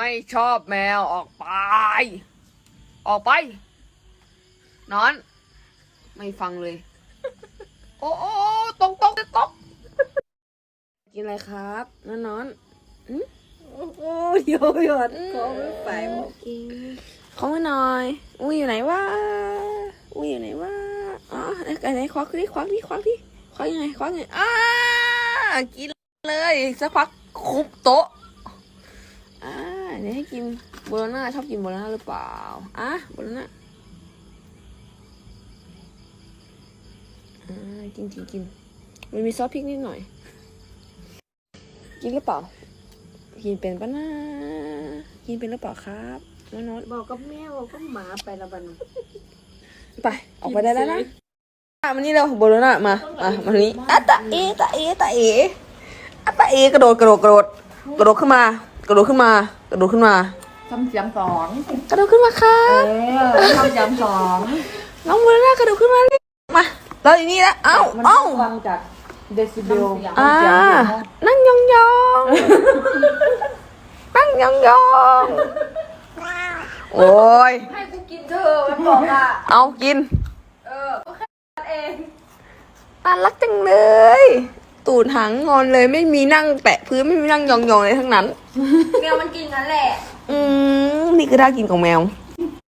ไม่ชอบแมวออกไป ออกไป นอน ไม่ฟังเลย โอ้โอ้ตกตกตกกินอะไรครับนอนนอนโอ้ยโยยอดขอไม่ไปหมดกินขอมาหน่อย อุ้ยอยู่ไหนวะอุ้ยอยู่ไหนวะอ๋อไหนไหนควักดิควักดิควักดิควักยังไงควักยังไงอ้ากินเลยสักพักคุบโต๊ะ เดี๋ยวให้กินโบโลน่าชอบกินโบโลน่าหรือเปล่าอะโบโลน่าอ่ากินกินกินมันมีซอสพริกนิดหน่อย กินหรือเปล่า กินเป็นปะนะกินเป็นหรือเปล่าครับน้องบอกกับแม่บอกกับหมาไปละบันๆไปออกไปได้แล้วนะอะมานี่เร็วโบโลน่ามาอะมานี่อะตาเอตาเอตาเออะตาเอกระโดดกระโดดกระโดดกระโดดขึ้นมา กระโดดขึ้นมากระโดดขึ้นมาทำจำสองกระโดดขึ้นมาครัเอบอทำจำสองน้องโบโลน่ากระโดดขึ้นมาเลยมาเราอยู่นี่แล้วเอ้ามันเอ้าฟังจากเดซิเบลอ่านั่งยองยองๆนั่งยองยองๆโอ้ยให้กูกินเธอะมันบอกอะเอากิน เออก็แค่นั้นเองน่ารักจังเลยตู ดหางงอนเลยไม่มีนั่งแปะพื้นไม่มีนั่งยองๆเลยทั้งนั้น แมวมันกินนั่นแหละ อืมนี่คือท่ากินของแมวเ